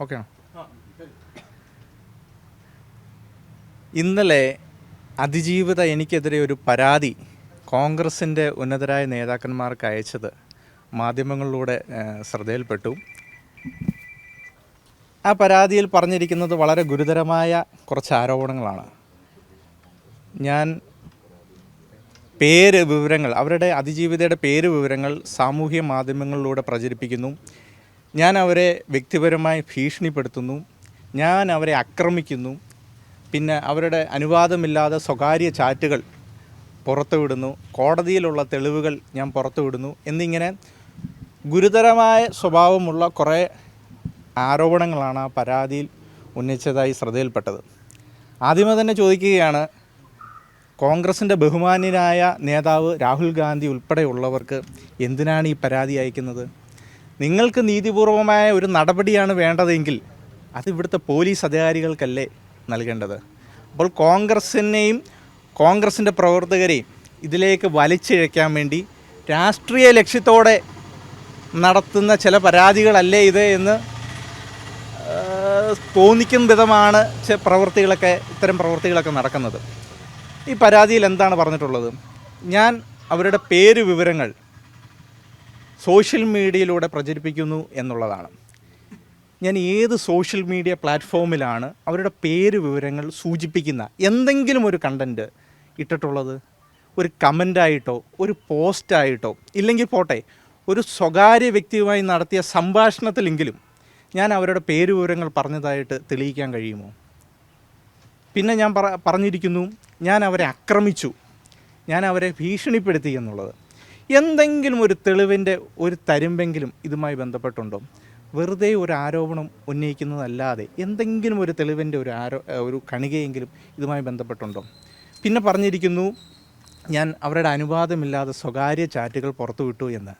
Okay. ഇന്നലെ അതിജീവിത എനിക്കെതിരെ ഒരു പരാതി കോൺഗ്രസിന്റെ ഉന്നതരായ നേതാക്കന്മാർക്ക് അയച്ചത് മാധ്യമങ്ങളിലൂടെ ശ്രദ്ധയിൽപ്പെട്ടു. ആ പരാതിയിൽ പറഞ്ഞിരിക്കുന്നത് വളരെ ഗുരുതരമായ കുറച്ച് ആരോപണങ്ങളാണ്. ഞാൻ പേര് വിവരങ്ങൾ അവരുടെ അതിജീവിതയുടെ പേര് വിവരങ്ങൾ സാമൂഹ്യ മാധ്യമങ്ങളിലൂടെ പ്രചരിപ്പിക്കുന്നു. ഞാൻ അവരെ വ്യക്തിപരമായി ഭീഷണിപ്പെടുത്തുന്നു. ഞാൻ അവരെ ആക്രമിക്കുന്നു. പിന്നെ അവരുടെ അനുവാദമില്ലാതെ സ്വകാര്യ ചാറ്റുകൾ പുറത്തുവിടുന്നു കോടതിയിലുള്ള തെളിവുകൾ ഞാൻ പുറത്തുവിടുന്നു എന്നിങ്ങനെ ഗുരുതരമായ സ്വഭാവമുള്ള കുറേ ആരോപണങ്ങളാണ് ആ പരാതിയിൽ ഉന്നയിച്ചതായി ശ്രദ്ധയിൽപ്പെട്ടത്. ആദ്യമേ തന്നെ ചോദിക്കുകയാണ് കോൺഗ്രസിന്റെ ബഹുമാന്യനായ നേതാവ് രാഹുൽ ഗാന്ധി ഉൾപ്പെടെയുള്ളവർക്ക് എന്തിനാണ് ഈ പരാതി അയക്കുന്നത്? നിങ്ങൾക്ക് നീതിപൂർവമായ ഒരു നടപടിയാണ് വേണ്ടതെങ്കിൽ അത് ഇവിടുത്തെ പോലീസ് അധികാരികൾക്കല്ലേ നൽകേണ്ടത്. അപ്പോൾ കോൺഗ്രസിനെയും കോൺഗ്രസിന്റെ പ്രവർത്തകരെയും ഇതിലേക്ക് വലിച്ചിഴയ്ക്കാൻ വേണ്ടി രാഷ്ട്രീയ ലക്ഷ്യത്തോടെ നടത്തുന്ന ചില പരാതികളല്ലേ ഇത് എന്ന് തോന്നിക്കുന്ന തോന്നിക്കും വിധമാണ് പ്രവൃത്തികളൊക്കെ ഇത്തരം പ്രവൃത്തികളൊക്കെ നടക്കുന്നത്. ഈ പരാതിയിൽ എന്താണ് പറഞ്ഞിട്ടുള്ളത്? ഞാൻ അവരുടെ പേര് വിവരങ്ങൾ സോഷ്യൽ മീഡിയയിലൂടെ പ്രചരിപ്പിക്കുന്നു എന്നുള്ളതാണ്. ഞാൻ ഏത് സോഷ്യൽ മീഡിയ പ്ലാറ്റ്ഫോമിലാണ് അവരുടെ പേര് വിവരങ്ങൾ സൂചിപ്പിക്കുന്ന എന്തെങ്കിലും ഒരു കണ്ടന്റ് ഇട്ടിട്ടുള്ളത്? ഒരു കമന്റായിട്ടോ ഒരു പോസ്റ്റായിട്ടോ ഇല്ലെങ്കിൽ പോട്ടെ ഒരു സ്വകാര്യ വ്യക്തിയുമായി നടത്തിയ സംഭാഷണത്തിലെങ്കിലും ഞാൻ അവരുടെ പേര് വിവരങ്ങൾ പറഞ്ഞതായിട്ട് തെളിയിക്കാൻ കഴിയുമോ? പിന്നെ ഞാൻ പറഞ്ഞിരിക്കുന്നു ഞാൻ അവരെ ആക്രമിച്ചു ഞാൻ അവരെ ഭീഷണിപ്പെടുത്തി എന്നുള്ളത്. എന്തെങ്കിലും ഒരു തെളിവിന്റെ ഒരു തരുമ്പെങ്കിലും ഇതുമായി ബന്ധപ്പെട്ടുണ്ടോ? വെറുതെ ഒരു ആരോപണം ഉന്നയിക്കുന്നതല്ലാതെ എന്തെങ്കിലും ഒരു തെളിവിന്റെ ഒരു ആരോ ഒരു കണികയെങ്കിലും ഇതുമായി ബന്ധപ്പെട്ടുണ്ടോ? പിന്നെ പറഞ്ഞിരിക്കുന്നു ഞാൻ അവരുടെ അനുവാദമില്ലാതെ സ്വകാര്യ ചാറ്റുകൾ പുറത്തുവിട്ടു എന്ന്.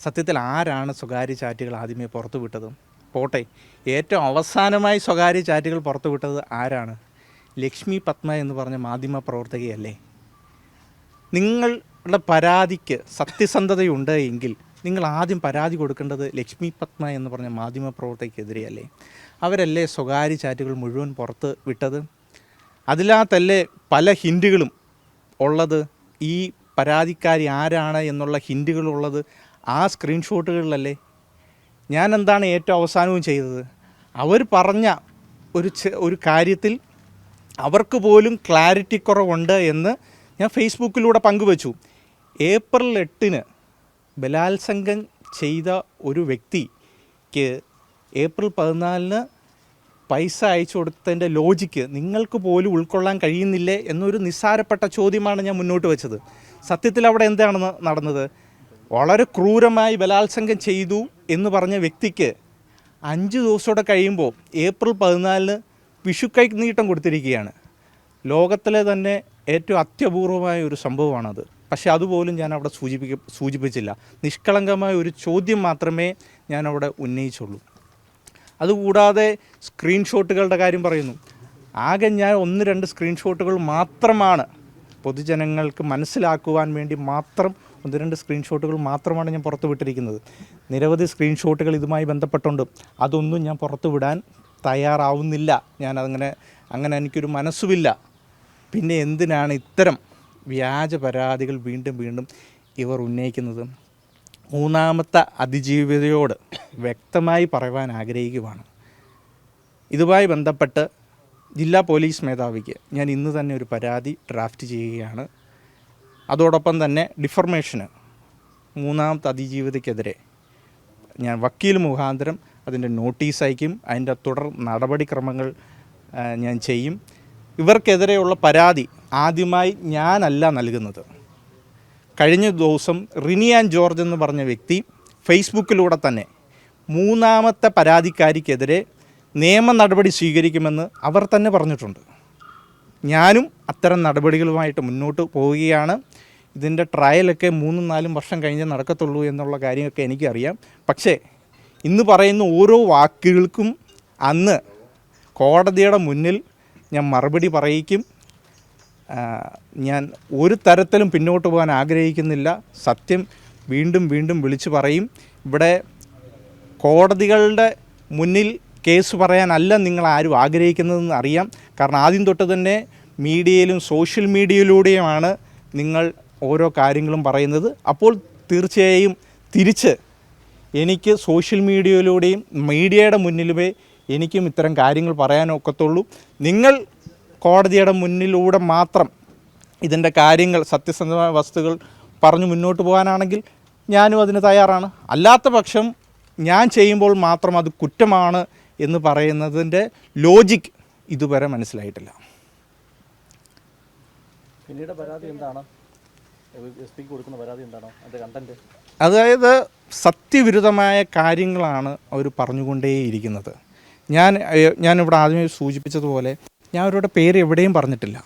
സത്യത്തിൽ ആരാണ് സ്വകാര്യ ചാറ്റുകൾ ആദ്യമേ പുറത്തുവിട്ടത്? പോട്ടെ ഏറ്റവും അവസാനമായി സ്വകാര്യ ചാറ്റുകൾ പുറത്തുവിട്ടത് ആരാണ്? ലക്ഷ്മി പത്മ എന്ന് പറഞ്ഞ മാധ്യമ പ്രവർത്തകയല്ലേ? നിങ്ങളുടെ പരാതിക്ക് സത്യസന്ധതയുണ്ട് എങ്കിൽ നിങ്ങൾ ആദ്യം പരാതി കൊടുക്കേണ്ടത് ലക്ഷ്മി പത്മ എന്ന് പറഞ്ഞ മാധ്യമ പ്രവർത്തകയ്ക്കെതിരെയല്ലേ അവരല്ലേ സ്വകാര്യ ചാറ്റുകൾ മുഴുവൻ പുറത്ത് വിട്ടത്? അതിനകത്തല്ലേ പല ഹിൻഡുകളും ഉള്ളത്? ഈ പരാതിക്കാരി ആരാണ് എന്നുള്ള ഹിൻഡുകളുള്ളത് ആ സ്ക്രീൻഷോട്ടുകളിലല്ലേ? ഞാൻ എന്താണ് ഏറ്റവും അവസാനവും ചെയ്തത്? അവർ പറഞ്ഞ ഒരു ഒരു കാര്യത്തിൽ അവർക്ക് പോലും ക്ലാരിറ്റി കുറവുണ്ട് എന്ന് ഞാൻ ഫേസ്ബുക്കിലൂടെ പങ്കുവച്ചു. ഏപ്രിൽ എട്ടിന് ബലാത്സംഗം ചെയ്ത ഒരു വ്യക്തിക്ക് ഏപ്രിൽ പതിനാലിന് പൈസ അയച്ചു കൊടുത്തതിന്റെ ലോജിക്ക് നിങ്ങൾക്ക് പോലും ഉൾക്കൊള്ളാൻ കഴിയുന്നില്ലേ എന്നൊരു നിസ്സാരപ്പെട്ട ചോദ്യമാണ് ഞാൻ മുന്നോട്ട് വെച്ചത്. സത്യത്തിൽ അവിടെ എന്താണ് നടന്നത്? വളരെ ക്രൂരമായി ബലാത്സംഗം ചെയ്തു എന്ന് പറഞ്ഞ വ്യക്തിക്ക് അഞ്ച് ദിവസത്തോടെ കഴിയുമ്പോൾ ഏപ്രിൽ പതിനാലിന് വിഷുക്കൈ നീട്ടം കൊടുത്തിരിക്കുകയാണ്. ലോകത്തിലെ തന്നെ ഏറ്റവും അത്യപൂർവമായ ഒരു സംഭവമാണത്. പക്ഷേ അതുപോലും ഞാൻ അവിടെ സൂചിപ്പിക്ക സൂചിപ്പിച്ചില്ല. നിഷ്കളങ്കമായ ഒരു ചോദ്യം മാത്രമേ ഞാൻ ഉന്നയിച്ചുള്ളൂ. അതുകൂടാതെ സ്ക്രീൻഷോട്ടുകളുടെ കാര്യം പറയുന്നു. ആകെ ഞാൻ ഒന്ന് രണ്ട് സ്ക്രീൻഷോട്ടുകൾ മാത്രമാണ് പൊതുജനങ്ങൾക്ക് മനസ്സിലാക്കുവാൻ വേണ്ടി മാത്രം ഒന്ന് രണ്ട് സ്ക്രീൻഷോട്ടുകൾ മാത്രമാണ് ഞാൻ പുറത്തു വിട്ടിരിക്കുന്നത്. നിരവധി സ്ക്രീൻഷോട്ടുകൾ ഇതുമായി ബന്ധപ്പെട്ടുണ്ട്. അതൊന്നും ഞാൻ പുറത്തു വിടാൻ തയ്യാറാവുന്നില്ല. ഞാൻ അങ്ങനെ അങ്ങനെ എനിക്കൊരു മനസ്സുമില്ല. പിന്നെ എന്തിനാണ് ഇത്തരം വ്യാജ പരാതികൾ വീണ്ടും വീണ്ടും ഇവർ ഉന്നയിക്കുന്നത് മൂന്നാമത്തെ അതിജീവിതയോട് വ്യക്തമായി പറയുവാൻ ആഗ്രഹിക്കുവാണ്. ഇതുമായി ബന്ധപ്പെട്ട് ജില്ലാ പോലീസ് മേധാവിക്ക് ഞാൻ ഇന്ന് തന്നെ ഒരു പരാതി ഡ്രാഫ്റ്റ് ചെയ്യുകയാണ്. അതോടൊപ്പം തന്നെ ഡിഫർമേഷന് മൂന്നാമത്തെ അതിജീവിതയ്ക്കെതിരെ ഞാൻ വക്കീൽ മുഖാന്തരം അതിന്റെ നോട്ടീസ് അയക്കും. അതിന്റെ തുടർ നടപടിക്രമങ്ങൾ ഞാൻ ചെയ്യും. ഇവർക്കെതിരെയുള്ള പരാതി ആദ്യമായി ഞാനല്ല നൽകുന്നത്. കഴിഞ്ഞ ദിവസം റിനിയാൻ ജോർജ് എന്ന് പറഞ്ഞ വ്യക്തി ഫേസ്ബുക്കിലൂടെ തന്നെ മൂന്നാമത്തെ പരാതിക്കാരിക്കെതിരെ നിയമ നടപടി സ്വീകരിക്കുമെന്ന് അവർ തന്നെ പറഞ്ഞിട്ടുണ്ട്. ഞാനും അത്തരം നടപടികളുമായിട്ട് മുന്നോട്ട് പോവുകയാണ്. ഇതിന്റെ ട്രയലൊക്കെ മൂന്നും നാലും വർഷം കഴിഞ്ഞേ നടക്കത്തുള്ളൂ എന്നുള്ള കാര്യമൊക്കെ എനിക്കറിയാം. പക്ഷേ ഇന്ന് പറയുന്ന ഓരോ വാക്കുകൾക്കും അന്ന് കോടതിയുടെ മുന്നിൽ ഞാൻ മറുപടി പറയിക്കും. ഞാൻ ഒരു തരത്തിലും പിന്നോട്ട് പോകാൻ ആഗ്രഹിക്കുന്നില്ല. സത്യം വീണ്ടും വീണ്ടും വിളിച്ചു പറയും. ഇവിടെ കോടതികളുടെ മുന്നിൽ കേസ് പറയാനല്ല നിങ്ങൾ ആരും ആഗ്രഹിക്കുന്നതെന്ന് അറിയാം. കാരണം ആദ്യം തൊട്ട് തന്നെ മീഡിയയിലും സോഷ്യൽ മീഡിയയിലൂടെയുമാണ് നിങ്ങൾ ഓരോ കാര്യങ്ങളും പറയുന്നത്. അപ്പോൾ തീർച്ചയായും തിരിച്ച് എനിക്ക് സോഷ്യൽ മീഡിയയിലൂടെയും മീഡിയയുടെ മുന്നിലുമേ എനിക്കും ഇത്തരം കാര്യങ്ങൾ പറയാനൊക്കത്തുള്ളൂ. നിങ്ങൾ കോടതിയുടെ മുന്നിലൂടെ മാത്രം ഇതിന്റെ കാര്യങ്ങൾ സത്യസന്ധമായ വസ്തുക്കൾ പറഞ്ഞു മുന്നോട്ട് പോകാനാണെങ്കിൽ ഞാനും അതിന് തയ്യാറാണ്. അല്ലാത്ത പക്ഷം ഞാൻ ചെയ്യുമ്പോൾ മാത്രം അത് കുറ്റമാണ് എന്ന് പറയുന്നതിന്റെ ലോജിക് ഇതുവരെ മനസ്സിലായിട്ടില്ല. പിന്നീട് പരാതി എന്താണ്? കൊടുക്കുന്ന പരാതി എന്താണ്? അതിന്റെ കണ്ടന്റ് അതായത് സത്യവിരുദ്ധമായ കാര്യങ്ങളാണ് അവർ പറഞ്ഞുകൊണ്ടേയിരിക്കുന്നത്. ഞാൻ ഞാനിവിടെ ആദ്യമേ സൂചിപ്പിച്ചതുപോലെ ഞാൻ അവരുടെ പേര് എവിടെയും പറഞ്ഞിട്ടില്ല.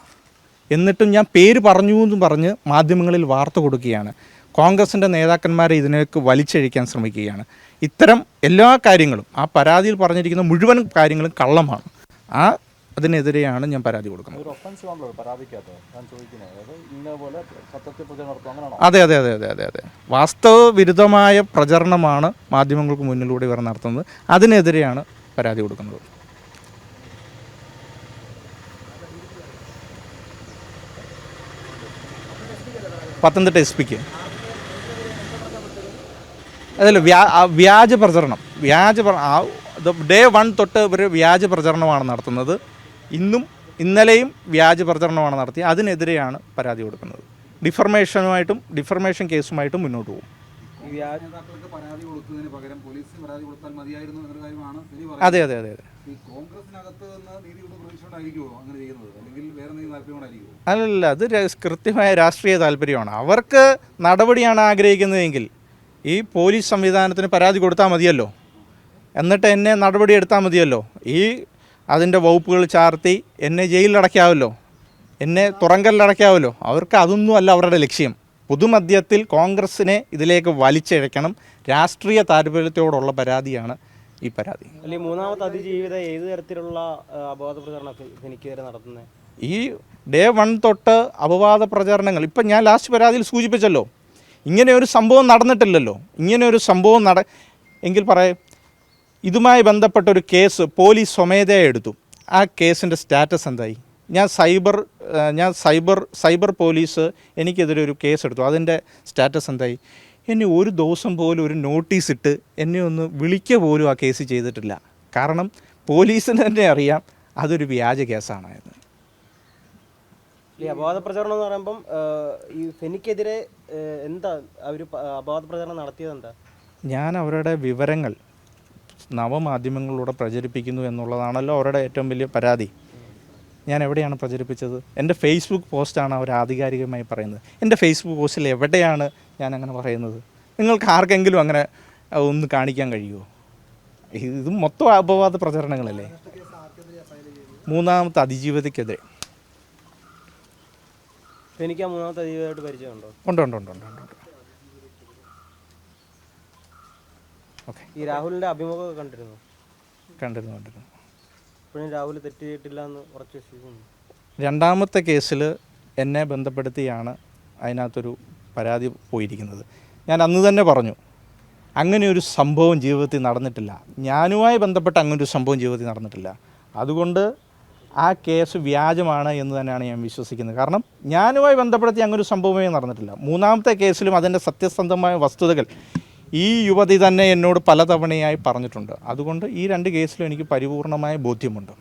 എന്നിട്ടും ഞാൻ പേര് പറഞ്ഞു എന്ന് പറഞ്ഞ് മാധ്യമങ്ങളിൽ വാർത്ത കൊടുക്കുകയാണ്. കോൺഗ്രസിന്റെ നേതാക്കന്മാരെ ഇതിനേക്ക് വലിച്ചഴിക്കാൻ ശ്രമിക്കുകയാണ്. ഇത്തരം എല്ലാ കാര്യങ്ങളും ആ പരാതിയിൽ പറഞ്ഞിരിക്കുന്ന മുഴുവൻ കാര്യങ്ങളും കള്ളമാണ്. ആ അതിനെതിരെയാണ് ഞാൻ പരാതി കൊടുക്കുന്നത്. അതെ അതെ അതെ അതെ അതെ അതെ വാസ്തവ വിരുദ്ധമായ പ്രചരണമാണ് മാധ്യമങ്ങൾക്ക് മുന്നിലൂടെ ഇവർ നടത്തുന്നത്. അതിനെതിരെയാണ് പരാതി കൊടുക്കുന്നത്. പത്തനംതിട്ട എസ് പിക്ക് അതല്ല വ്യാ വ്യാജ പ്രചരണം. വ്യാജ പ്ര- ഡേ വൺ തൊട്ട് ഇവർ വ്യാജ പ്രചരണമാണ് നടത്തുന്നത്. ഇന്നും ഇന്നലെയും വ്യാജ പ്രചരണമാണ് നടത്തി അതിനെതിരെയാണ് പരാതി കൊടുക്കുന്നത്. ഡിഫർമേഷനുമായിട്ടും ഡിഫർമേഷൻ കേസുമായിട്ടും മുന്നോട്ട് പോകും. നേതാക്കൾക്ക് പരാതി കൊടുക്കുന്നതിന് പകരം പോലീസ് പരാതി കൊടുത്താൽ മതിയായിരുന്നു എന്നൊരു കാര്യമാണ് ഇനി അതെ അതെ അതെ അതെ. ഈ നിന്ന് അങ്ങനെ അല്ലെങ്കിൽ വേറെ അല്ലല്ല അത് കൃത്യമായ രാഷ്ട്രീയ താല്പര്യമാണ്. അവർക്ക് നടപടിയാണ് ആഗ്രഹിക്കുന്നതെങ്കിൽ ഈ പോലീസ് സംവിധാനത്തിന് പരാതി കൊടുത്താൽ മതിയല്ലോ. എന്നിട്ട് എന്നെ നടപടി എടുത്താൽ മതിയല്ലോ. ഈ അതിന്റെ വകുപ്പുകൾ ചാർത്തി എന്നെ ജയിലിലടയ്ക്കാവല്ലോ എന്നെ തുറങ്കലിലടയ്ക്കാവല്ലോ അവർക്ക് അതൊന്നും അല്ല അവരുടെ ലക്ഷ്യം. പൊതുമധ്യത്തിൽ കോൺഗ്രസിനെ ഇതിലേക്ക് വലിച്ചിഴക്കണം. രാഷ്ട്രീയ താല്പര്യത്തോടുള്ള പരാതിയാണ് ഈ പരാതി. മൂന്നാമത്തെ അതിജീവിത ഏത് തരത്തിലുള്ള അപവാദ അപവാദ പ്രചരണം എനിക്കെതിരെ നടത്തുന്നത് ഈ ഡേ വൺ തൊട്ട് അപവാദ പ്രചരണങ്ങൾ ഇപ്പം ഞാൻ ലാസ്റ്റ് പരാതിയിൽ സൂചിപ്പിച്ചല്ലോ ഇങ്ങനെ ഒരു സംഭവം നടന്നിട്ടില്ലല്ലോ ഇങ്ങനെ ഒരു സംഭവം നട എങ്കിൽ പറയാം ഇതുമായി ബന്ധപ്പെട്ട ഒരു കേസ് പോലീസ് സ്വമേധയാ എടുത്തു. ആ കേസിന്റെ സ്റ്റാറ്റസ് എന്തായി? ഞാൻ സൈബർ ഞാൻ സൈബർ സൈബർ പോലീസ് എനിക്കെതിരെ ഒരു കേസ് എടുത്തു. അതിന്റെ സ്റ്റാറ്റസ് എന്തായി? എന്നെ ഒരു ദിവസം പോലും ഒരു നോട്ടീസ് ഇട്ട് എന്നെ ഒന്ന് വിളിക്കുക പോലും ആ കേസ് ചെയ്തിട്ടില്ല. കാരണം പോലീസിന് തന്നെ അറിയാം അതൊരു വ്യാജ കേസാണ് എന്ന്. ഈ അപവാദ പ്രചരണം എന്ന് പറയുമ്പം ഈ ഫെനിക്കെതിരെ എന്താ അവർ അപവാദ പ്രചരണം നടത്തിയത് എന്താ? ഞാൻ അവരുടെ വിവരങ്ങൾ നവമാധ്യമങ്ങളിലൂടെ പ്രചരിപ്പിക്കുന്നു എന്നുള്ളതാണല്ലോ അവരുടെ ഏറ്റവും വലിയ പരാതി. ഞാൻ എവിടെയാണ് പ്രചരിപ്പിച്ചത്? എന്റെ ഫേസ്ബുക്ക് പോസ്റ്റാണ് അവർ ആധികാരികമായി പറയുന്നത്. എന്റെ ഫേസ്ബുക്ക് പോസ്റ്റിൽ എവിടെയാണ് ഞാൻ അങ്ങനെ പറയുന്നത്? നിങ്ങൾക്ക് ആർക്കെങ്കിലും അങ്ങനെ ഒന്ന് കാണിക്കാൻ കഴിയുമോ? ഇത് മൊത്തം അപവാദ പ്രചരണങ്ങളല്ലേ? മൂന്നാമത്തെ അതിജീവിതയ്ക്കെതിരെ. എനിക്ക് ആ മൂന്നാമത്തെ അതിജീവിതമായിട്ട് പരിചയമുണ്ടോ? ഉണ്ട് ഉണ്ട് ഉണ്ട് ഉണ്ട് ഉണ്ട് ഓക്കെ ഈ അഭിമുഖമൊക്കെ കണ്ടിരുന്നു? കണ്ടിരുന്നു കണ്ടിരുന്നു. രാഹുൽ എന്ന് രണ്ടാമത്തെ കേസിൽ എന്നെ ബന്ധപ്പെടുത്തിയാണ് അതിനകത്തൊരു പരാതി പോയിരിക്കുന്നത്. ഞാൻ അന്ന് തന്നെ പറഞ്ഞു അങ്ങനെ ഒരു സംഭവം ജീവിതത്തിൽ നടന്നിട്ടില്ല. ഞാനുമായി ബന്ധപ്പെട്ട അങ്ങനെ ഒരു സംഭവം ജീവിതത്തിൽ നടന്നിട്ടില്ല. അതുകൊണ്ട് ആ കേസ് വ്യാജമാണ് എന്ന് തന്നെയാണ് ഞാൻ വിശ്വസിക്കുന്നത്. കാരണം ഞാനുമായി ബന്ധപ്പെടുത്തി അങ്ങനെ ഒരു സംഭവമേ നടന്നിട്ടില്ല. മൂന്നാമത്തെ കേസിലും അതിന്റെ സത്യസന്ധമായ വസ്തുതകൾ ഈ യുവതി തന്നെ എന്നോട് പലതവണയായി പറഞ്ഞിട്ടുണ്ട്. അതുകൊണ്ട് ഈ രണ്ട് കേസിലും എനിക്ക് പരിപൂർണമായ ബോധ്യമുണ്ട്.